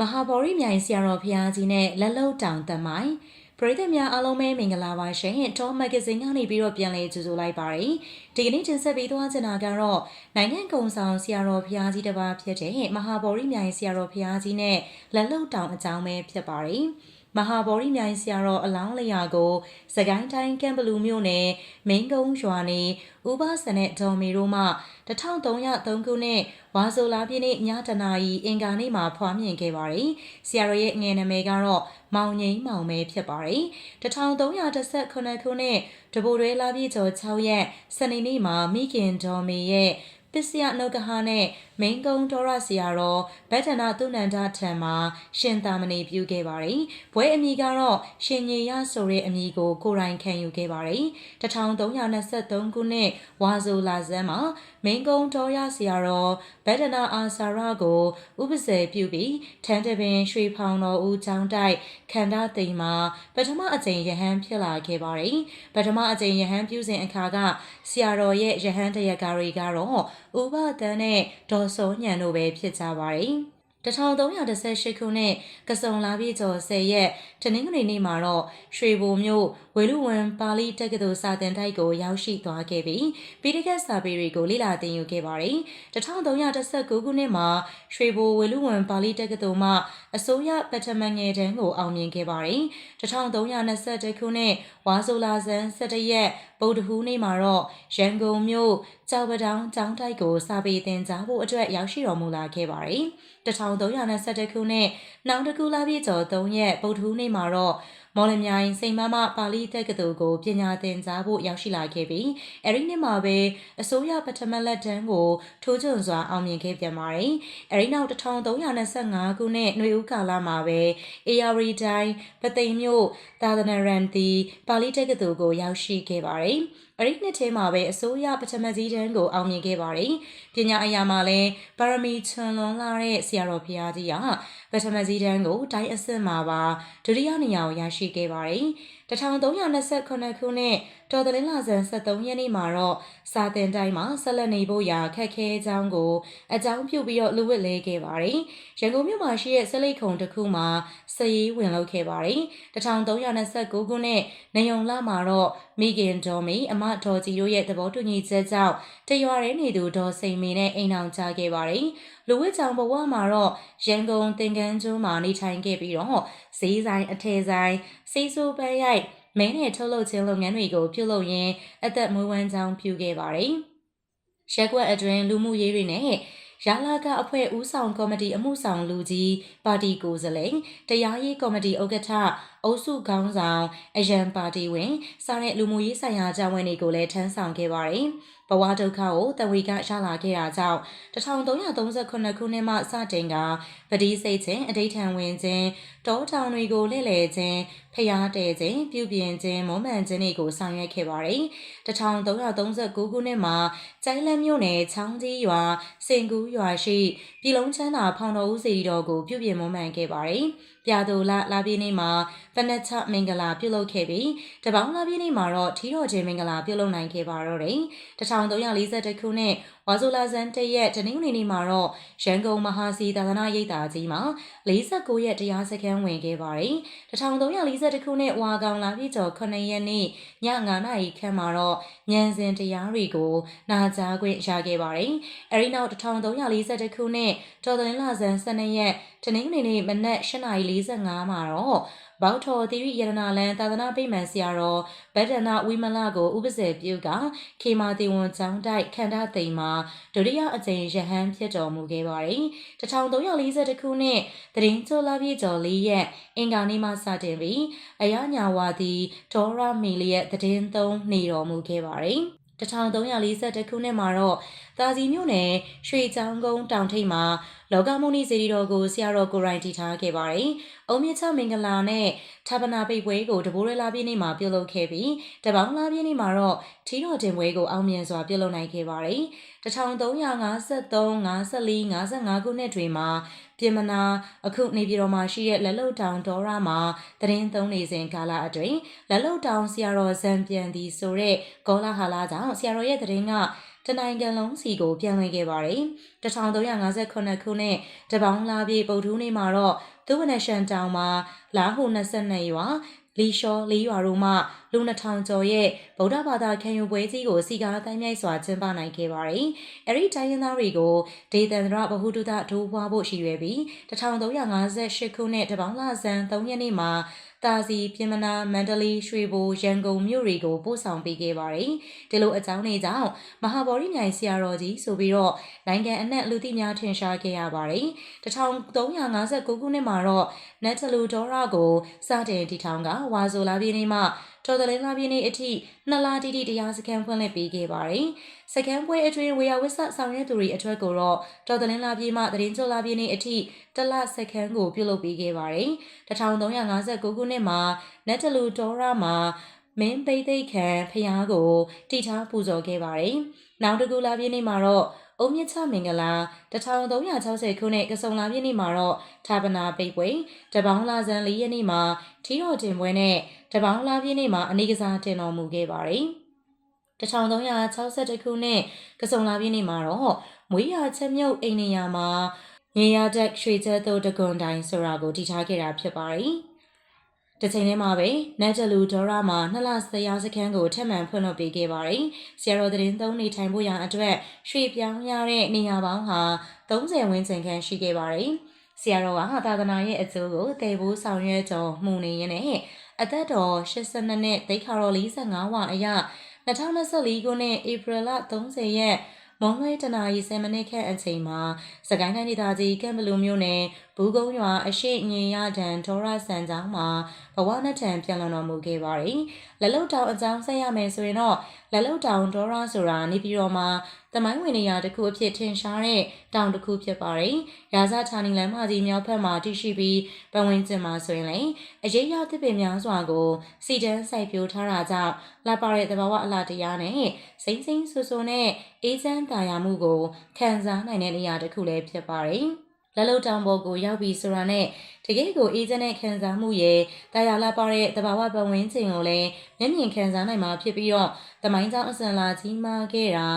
မဟာဗောရိမြိုင်ဆရာတော်ဖျားကြီးနဲ့လက်လုံတောင်တမိုင်ပရိသတ်များအားလုံးပဲမင်္ဂလာပါရှင်။ Top Magazine ကနေပြီးတော့ပြန်လည်ကြိုဆိုလိုက်ပါရစေ။ဒီကနေ့တင်ဆက်ပေးသွားချင်တာကတော့နိုင်ငံကုံဆောင်ဆရာတော်ဖျားကြီးတစ်ပါးဖြစ်တဲ့မဟာဗောရိမြိုင်ဆရာတော်ဖျားကြီးနဲ့လက်လုံတောင်အကြောင်းပဲဖြစ်ပါတယ်။ မဟာဗောရိမြိုင်ဆရာတော်အလောင်းလျာကိုစကိုင်းတိုင်းကံဘလူမြို့နယ်မင်းကုန်းရွာနေဥပစနဲ့ဒေါ်မီတို့မှ1303ခုနှစ်ဝါဆိုလာပြည့်နေ့ညတနာရီအင်္ဂါနေ့မှာဖွားမြင်ခဲ့ပါတယ်။ဆရာတော်ရဲ့ငယ်နာမည်ကတော့မောင်ငိမ့်မောင်ပဲဖြစ်ပါတယ်။1319ခုနှစ်တဘိုရဲလာပြည့်ကျော်6ရက်စနေနေ့မှာမိခင်ဒေါ်မီရဲ့ပစ္စယနုကဟနဲ့မိန်ကုံတော်ရဆရာတော်ဗတ္ထနာသူနန္ဒထံမှာရှင်သာမဏေပြုခဲ့ပါတယ်။ဘွဲအမည်ကတော့ရှင်ညေရဆိုတဲ့အမည်ကိုကိုရိုင်းခံယူခဲ့ပါတယ်။1323ခုနှစ်ဝါဆိုလာဇန်းမှာမိန်ကုံတော်ရဆရာတော်ဗတ္ထနာအာစာရကိုဥပဇေပြုပြီးထန်းတပင်ရွှေဖောင်တော်ဦးကျောင်းတိုက်ခန္ဓာသိမ်မှာပထမအကြိမ်ယဟန်ဖြစ်လာခဲ့ပါတယ်။ပထမအကြိမ်ယဟန်ပြုစဉ်အခါကဆရာတော်ရဲ့ယဟန်တရကာရီကတော့ဥပဒန်းနဲ့ဒေါ်စောညံတို့ပဲဖြစ်ကြပါတယ်။1318ခုနှစ်ကစုံလာပြည့်ကျော်10ရက်တနင်္ဂနွေနေ့မှာတော့ရွှေဘိုမြို့ဝေလူဝန်ပါဠိတက္ကသိုလ်စာသင်တိုက်ကိုရောက်ရှိသွားခဲ့ပြီးပိဋကတ်စာပေတွေကိုလေ့လာသင်ယူခဲ့ပါတယ်။1319ခုနှစ်မှာရွှေဘိုဝေလူဝန်ပါဠိတက္ကသိုလ်မှအစိုးရပထမငယ်တန်းကိုအောင်မြင်ခဲ့ပါတယ်။1321ခုနှစ်ဝါဆိုလာဇန်17ရက်ဗုဒ္ဓဟူးနေ့မှာတော့ရန်ကုန်မြို့ကြောက်ပတောင်ကျောင်းတိုက်ကိုစာပေသင်ကြားဖို့အတွက်ရောက်ရှိတော်မူလာခဲ့ပါတယ်။1321ခုနှစ်နောက်တကူလာပြည့်ကျော်3ရက်ဗုဒ္ဓဟူးနေ့မှာတော့ မော်လမြိုင်စိန်မမပါဠိတက္ကသိုလ်ကိုပညာသင်ကြားဖို့ရောက်ရှိလာခဲ့ပြီးအဲဒီနှစ်မှာပဲအစိုးရပထမလက်တန်းကိုထိုးချွန်စွာအောင်မြင်ခဲ့ပြန်ပါတယ်။အဲဒီနောက်1325ခုနှစ်ຫນွေဦးကာလမှာပဲ AR တိုင်းပသိမ်မြို့သာသနာရန်တီပါဠိတက္ကသိုလ်ကိုရောက်ရှိခဲ့ပါတယ်။ အဲ့ဒီနှစ်ထဲမှာပဲအစိုးရပထမကြီးတန်းကိုအောင်မြင်ခဲ့ပါတယ်။ပညာအရာမှာလည်းပါရမီချွန်လွန်လာတဲ့ဆရာတော်ဘုရားကြီးကပထမကြီးတန်းကိုတိုင်းအဆင့်မှာပါဒုတိယနေရာကိုရရှိခဲ့ပါတယ်။1328ခုနှစ်တော်တလင်းလာဇန်73ရက်နေ့မှာတော့စာတင်တိုင်းမှာဆက်လက်နေဖို့ရာခက်ခဲကြောင်းကိုအကြောင်းပြုပြီးတော့လူဝစ်လဲခဲ့ပါတယ်။ရန်ကုန်မြို့မှာရှိတဲ့စလိတ်ခုံတစ်ခုမှာစည်ရေးဝင်လုပ်ခဲ့ပါတယ်။1329ခုနှစ်နေုံလမှာတော့မိခင်ဒေါ်မီအမဒေါ်ကြီးတို့ရဲ့သဘောတူညီချက်ကြောင့်တရွာရဲနေသူဒေါ်စိန်မီနဲ့အိမ်အောင်ချခဲ့ပါတယ်။ လူဝစ်ချောင်ဘဝမှာတော့ရန်ကုန်သင်္ကန်းကျွန်းမှာနေထိုင်ခဲ့ပြီးတော့ဈေးဆိုင်အထည်ဆိုင်စီးဆိုးပန်းရိုက်မဲနဲ့ထုတ်လုပ်ခြင်းလုပ်ငန်းတွေကိုပြုလုပ်ရင်းအသက်မွေးဝမ်းကြောင်းပြုခဲ့ပါတယ်။ရက်ကွက်အတွင်းလူမှုရေးတွေနဲ့ရလာကအဖွဲ့ဦးဆောင်ကော်မတီအမှုဆောင်လူကြီးပါတီကိုယ်စားလှယ်တရားရေးကော်မတီဥက္ကဋ္ဌအုပ်စုခေါင်းဆောင်အရန်ပါတီဝင်စားတဲ့လူမှုရေးဆိုင်ရာတာဝန်တွေကိုလည်းထမ်းဆောင်ခဲ့ပါတယ်။ ဘဝဒုက္ခကိုတဝေကရလာခဲ့တာကြောင့်1338ခုနှစ်မှစတင်ကပတိစိတ်ခြင်းအဋိဌံဝင်ခြင်းတောထောင်တွေကိုလှည့်လည်ခြင်း ဖျားတဲခြင်းပြုပြင်ခြင်းမွမ်းမံခြင်းတွေကိုဆောင်ရွက်ခဲ့ပါတယ်1339ခုနှစ်မှာကျိုင်းလန်းမြို့နယ်ချောင်းကြီးရွာစင်ကူးရွာရှိပြည်လုံးချမ်းသာဖောင်တော်ဦးစီတော်ကိုပြုပြင်မွမ်းမံခဲ့ပါတယ်ပြာသူလလာပြည့်နေ့မှာပနချမင်္ဂလာပြုလုပ်ခဲ့ပြီးတပေါင်းလာပြည့်နေ့မှာတော့ထီတော်ချင်းမင်္ဂလာပြုလုပ်နိုင်ခဲ့ပါတော့တယ်1341ခုနှစ် ဝါဆိုလာဇန်တရက်တနင်္ဂနွေနေ့မှာတော့ရန်ကုန်မဟာစီသာသနာရိပ်သာကြီးမှာ49ရက်တရားစခန်းဝင်ခဲ့ပါတယ်1342ခုနှစ်ဝါကောင်လာပြည့်ကျော်9ရက်နေ့ည9နာရီခန့်မှာတော့ညံစင်တရားတွေကိုနာကြားခွင့်ရခဲ့ပါတယ်အဲဒီနောက်1342ခုနှစ်တော်သလင်းလာဇန်12ရက်တနင်္ဂနွေနေ့မနက်8:45မှာတော့ ဘောက်ထော်သီရိယရနာလန်သာသနာပိမှန်ဆရာတော်ဗဒ္ဒနာဝိမလကိုဥပဇေပြုကခေမာတိဝန်ကျောင်းတိုက်ခန္ဓာသိမ်မှာဒုတိယအကြိမ်ရဟန်းဖြစ်တော်မူခဲ့ပါတယ်။1340ခုနှစ်တရင်ချိုလာပြည့်ကျော်၄ရက်အင်္ဂါနေ့မှစတင်ပြီးအယညာဝါဒီဒေါ်ရာမီလီရဲ့တည်င်းသုံးနေတော်မူခဲ့ပါတယ်။1340ခုနှစ်မှာတော့ တာစီမြို့နယ်ရွှေချောင်းကုန်းတောင်ထိပ်မှာလောကမုန်နီစေတီတော်ကိုဆရာတော်ကိုရိုင်းတီထားခဲ့ပါတယ်။အုံမြင့်ချမင်္ဂလာနဲ့ထာပနာပိတ်ပွဲကိုတဘိုးရဲလာပြည့်နေ့မှာပြုလုပ်ခဲ့ပြီးတပေါင်းလာပြည့်နေ့မှာတော့ထီတော်တင်ပွဲကိုအောင်မြင်စွာပြုလုပ်နိုင်ခဲ့ပါတယ်။1353 54 55ခုနှစ်တွေမှာပြင်မနာအခုနေပြည်တော်မှာရှိတဲ့လက်လုတ်တောင်ဒေါရမှာတရင်သုံးနေစဉ်ကာလအတွင်းလက်လုတ်တောင်ဆရာတော်ဇံပြန်သည်ဆိုတဲ့ဂေါလာဟာလာကြောင့်ဆရာတော်ရဲ့တရင်က တနိုင်ငံလုံးစီကိုပြန်ဝင်ခဲ့ပါတယ်။1358ခုနှစ်တပေါင်းလာပြေပုတ်ထူးနေ့မှာတော့သူဝနရှန်တောင်မှာလာဟု22ရွာလီရှောလေးရွာတို့မှ လူ2000ကျော်ရဲ့ဗုဒ္ဓဘာသာခံယူပွဲကြီးကိုစီကားတိုင်းမြိုက်စွာကျင်းပနိုင်ခဲ့ပါတယ်။အဲဒီတိုင်းရင်းသားတွေကိုဒေသန္တရဗဟုတုတထိုးပွားဖို့ရှိရွယ်ပြီး1358ခုနှစ်တပေါင်းလဆန်း3ရက်နေ့မှာတာစီပြင်မနာမန္တလေးရွှေဘိုရန်ကုန်မြို့တွေကိုပို့ဆောင်ပေးခဲ့ပါတယ်။ဒီလိုအကြောင်းတွေကြောင့်မဟာဗောဓိမြိုင်ဆရာတော်ကြီးဆိုပြီးတော့နိုင်ငံအနှံ့လူသိများထင်ရှားခဲ့ရပါတယ်။1359ခုနှစ်မှာတော့နတ်တလူဒေါရကိုစတင်တည်ထောင်ကဝါဆိုလာပြည်နေမှာ တော်တလင်းလာပြည်နေအထိနှစ်လတိတိတရားစခန်းဖွင့်လှစ်ပေးခဲ့ပါတယ်။စခန်းပွဲအတွင်းဝေယဝစ္စဆောင်ရွက်သူတွေအထွတ်ကိုတော့တော်တလင်းလာပြည်မှတရင်ကျော်လာပြည်နေအထိတလစခန်းကိုပြုလုပ်ပေးခဲ့ပါတယ်။1359ခုနှစ်မှာနတ်တလူဒေါရမှာမင်းပိသိက်ခံဖျားကိုတိထားပူဇော်ခဲ့ပါတယ်။နောက်တစ်ခုလာပြည့်နေ့မှာတော့ အုံမြင့်ချမင်္ဂလာ1360ခုနှစ်ကစုံလာပြည့်နေ့မှာတော့ဌာပနာပိတ်ပွဲတပေါင်းလာဇန်၄ရက်နေ့မှာထီတော်တင်ပွဲနဲ့တပေါင်းလာပြည့်နေ့မှာအနေကစားတင်တော်မူခဲ့ပါတယ်။1362ခုနှစ်ကစုံလာပြည့်နေ့မှာတော့မွေးရချက်မြုပ်အိန္ဒိယမှာမြေရတက်ရွှေချက်တို့တကွန်တိုင်းဆိုတာကိုတည်ထားခဲ့တာဖြစ်ပါတယ်။ တစ်ချိန်တည်းမှာပဲနတ်တလူဒေါရမှာနှစ်လဆရာစခန်းကိုထပ်မံဖွင့်လှစ်ပေးခဲ့ပါတယ်။ဆရာတော်သတင်းသုံးနေထိုင်ဖို့ရန်အတွက်ရွှေပြောင်းရတဲ့နေရာပေါင်းဟာ30ဝန်းကျင်ခန့်ရှိခဲ့ပါတယ်။ဆရာတော်ကသာသနာရဲ့အကျိုးကိုတည်ဖို့ဆောင်ရွက်တော်မူနေရင်းနဲ့အသက်တော်82နှစ်တိခါတော်45ဝအရ2024ခုနှစ်ဧပြီလ30ရက် မွန်လွဲတနာရီ10မိနစ်ခန့်အချိန်မှာစကိုင်းတိုင်းဒေသကြီးကံဘလူမြို့နယ်ဘူးကုန်းရွာအရှိငင်ရတန်ဒေါရဆန်ကျောင်းမှာဘဝနဲ့ထံပြန်လွန်တော်မူခဲ့ပါတယ်။လက်လုတ်တောင်အကြောင်းဆက်ရမယ်ဆိုရင်တော့လက်လုတ်တောင်ဒေါရဆိုတာနေပြည်တော်မှာ တမိုင်းဝင်နေရာတစ်ခုအဖြစ်ထင်ရှားတဲ့တောင်တစ်ခုဖြစ်ပါတယ်။ရာဇဌာနီလမ်းမကြီးမြောက်ဘက်မှာတည်ရှိပြီးပဝင်းကျင်မှာဆိုရင်လည်းအရေးရသစ်ပင်များစွာကိုစီတန်းစိုက်ပျိုးထားတာကြောင့်လာပါတဲ့သဘာဝအလားတရားနဲ့စိမ့်စိမ့်ဆူဆူနဲ့အေးချမ်းသာယာမှုကိုခံစားနိုင်တဲ့နေရာတစ်ခုလည်းဖြစ်ပါတယ်။လက်လုံတောင်ပေါ်ကိုရောက်ပြီးဆိုတာနဲ့တကယ်ကိုအေးချမ်းတဲ့ခံစားမှုရဲ့တရားလာပါတဲ့တဘာဝပဝင်းချိန်ကိုလည်းမျက်မြင်ခံစားနိုင်မှာဖြစ်ပြီးတော့တမိုင်းကြောင့်အစံလာကြီးမားခဲ့တာ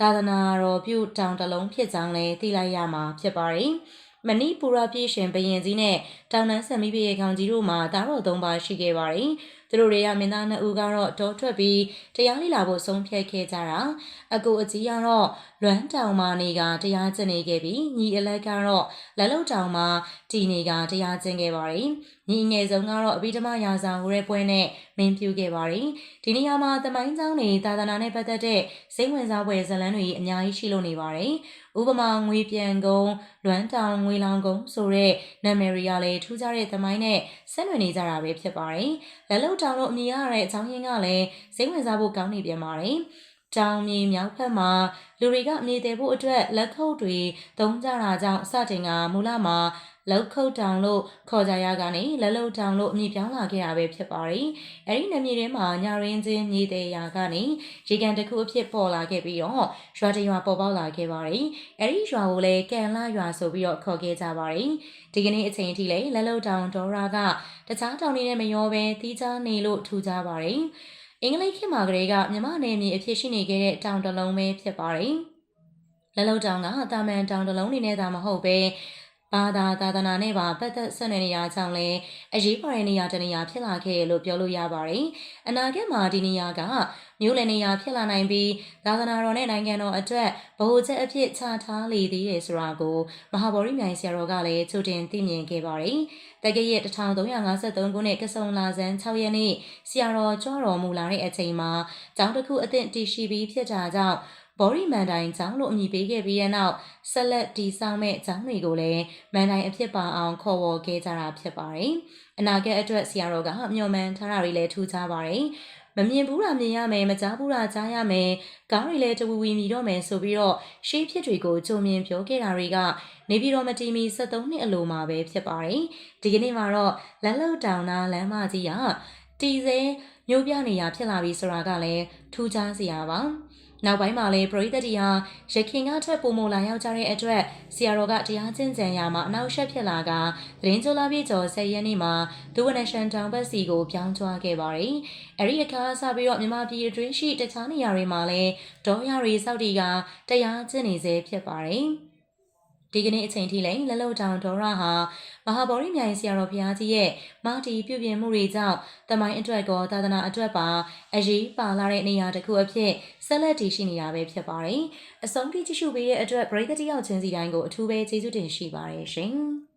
သာသနာတော်ပြုတောင်တလုံးဖြစ်ကြောင်းလည်းသိလိုက်ရမှာဖြစ်ပါတယ်။ မဏိပူရပြည်ရှင်ဘရင်ကြီးနဲ့တောင်တန်းဆံမိပြေခေါင်ကြီးတို့မှာတားတော်သုံးပါရှိခဲ့ပါတယ်။သူတို့တွေကမင်းသားနှစ်ဦးကတော့တောထွက်ပြီးတရားလိလာဖို့ဆုံးဖြတ်ခဲ့ကြတာ။အကူအကြီးကတော့လွမ်းတောင်မာနေကတရားကျင့်နေခဲ့ပြီးညီအလက်ကတော့လက်လုံတောင်မှာတည်နေကတရားကျင့်ခဲ့ပါတယ်။ညီငယ်ဆုံးကတော့အဘိဓမ္မာရာဇာဟိုတဲ့ပွဲနဲ့မင်းပြူခဲ့ပါတယ်။ဒီနေရာမှာတမိုင်းကျောင်းတွေသာသနာနဲ့ပတ်သက်တဲ့စိတ်ဝင်စားဖွယ်ဇာတ်လမ်းတွေအများကြီးရှိလို့နေပါတယ်။ ဥပမာငွေပြန်ကုန်းလွမ်းတောင်ငွေလောင်ကုန်းဆိုတဲ့နာမည်တွေကလည်းထူးခြားတဲ့သမိုင်းနဲ့ဆက်နွယ်နေကြတာပဲဖြစ်ပါတယ်။လက်လုံတောင်လို့အမည်ရတဲ့အကြောင်းရင်းကလည်းစိတ်ဝင်စားဖို့ကောင်းနေပြန်ပါတယ်။တောင်မြေမြောက်ဘက်မှာလူတွေကအမြည်သေးဖို့အတွက်လက်ခုပ်တွေသုံးကြတာကြောင့်စတင်ကမူလမှာ လောက်ခုတ်တောင်လို့ခေါ်ကြရကနေလက်လုံတောင်လို့အမည်ပြောင်းလာခဲ့တာပဲဖြစ်ပါတယ်။အဲဒီနာမည်ထဲမှာညာရင်းချင်းမြေသေးရာကနေရေကန်တစ်ခုအဖြစ်ပေါ်လာခဲ့ပြီးတော့ရွာတရွာပေါ်ပေါက်လာခဲ့ပါတယ်။အဲဒီရွာကိုလည်းကန်လာရွာဆိုပြီးတော့ခေါ်ခဲ့ကြပါတယ်။ဒီကနေ့အချိန်အထိလည်းလက်လုံတောင်ဒေါ်ရာကတခြားတောင်တွေနဲ့မရောဘဲတီးခြားနေလို့ထူကြပါတယ်။အင်္ဂလိပ်ခေတ်မှာကလေးကမြမနယ်မြေအဖြစ်ရှိနေခဲ့တဲ့တောင်တလုံးပဲဖြစ်ပါတယ်။လက်လုံတောင်ကတာမန်တောင်တလုံးနေနဲ့သာမဟုတ်ပဲ ဘာသာသာသနာနဲ့ပါပတ်သက်ဆက်နွယ်နေရကြောင်းလဲအရေးပါတဲ့နေရာတနေရာဖြစ်လာခဲ့လို့ပြောလို့ရပါတယ်။အနာဂတ်မှာဒီနေရာကမြို့လယ်နေရာဖြစ်လာနိုင်ပြီးသာသနာတော်နဲ့နိုင်ငံတော်အတွက်ဗဟိုချက်အဖြစ်ချထားလေသေးတယ်ဆိုတာကိုမဟာဗောဓိမြိုင်ဆရာတော်ကလည်းချုပ်တင်သိမြင်ခဲ့ပါတယ်။တက္ကရာ1353ခုနှစ်ကဆုံလာဇန်6ရက်နေ့ဆရာတော်ကြွတော်မူလာတဲ့အချိန်မှာကျောင်းတစ်ခုအသင့်တည်ရှိပြီးဖြစ်တာကြောင့် ဘော်ရီမန်တိုင်းကျောင်းလို့အမည်ပေးခဲ့ပြီးတဲ့နောက်ဆက်လက်တည်ဆောက်မဲ့ကျောင်းတွေကိုလည်းမန်တိုင်းအဖြစ်ပါအောင်ခေါ်ဝေါ်ခဲ့ကြတာဖြစ်ပါတယ်။အနာဂတ်အတွက်ဆရာတော်ကမျှော်မှန်းထားတာတွေလည်းထူးခြားပါတယ်။မမြင်ဘူးတာမြင်ရမယ်မကြားဘူးတာကြားရမယ်ကောင်းရီလဲတဝူဝီမြည်တော့မယ်ဆိုပြီးတော့ရှေးဖြစ်တွေကိုကြုံမြင်ပြောခဲ့တာတွေကနေပြီးတော့မတီမီ73နှစ်အလိုမှာပဲဖြစ်ပါတယ်ဒီကနေ့မှာတော့လက်လုတ်တောင်နာလမ်းမကြီးကတီစဲမျိုးပြနေရဖြစ်လာပြီဆိုတာကလည်းထူးခြားစရာပါ နောက်ပိုင်းမှာလည်းပရိသတ်တီဟာရခင်ကထက်ပုံမလာရောက်ကြတဲ့အတွက်ဆရာတော်ကတရားကျင့်ကြံရမှာအနောက်ရှက်ဖြစ်လာကသတင်းကြိုလာပြည့်ကျော်၁၀ရက်နေ့မှာဒုဝနရှန်တောင်ဘက်စီကိုပြောင်းသွားခဲ့ပါတယ်။အဲဒီအခါစပြီးတော့မြန်မာပြည်အတွင်းရှိတခြားနေရာတွေမှာလည်းဒေါ်ရရီစောက်တီကတရားကျင့်နေစေဖြစ်ပါတယ်။ ဒီကနေ့အချိန်ထိလည်းလက်လုံတောင်ဒေါရဟာမဟာဗောဓိမြိုင်ဆရာတော်ဘုရားကြီးရဲ့မာတီပြုပြင်မှုတွေကြောင့်တမိုင်းအတွက်ကောသာသနာအတွက်ပါအရေးပါလာတဲ့နေရာတစ်ခုအဖြစ်ဆက်လက်တည်ရှိနေတာပဲဖြစ်ပါတယ်။အဆုံးထိကြည့်ရှုပေးတဲ့အတွက်ပရိသတ်တယောက်ချင်းစီတိုင်းကိုအထူးပဲကျေးဇူးတင်ရှိပါတယ်ရှင်။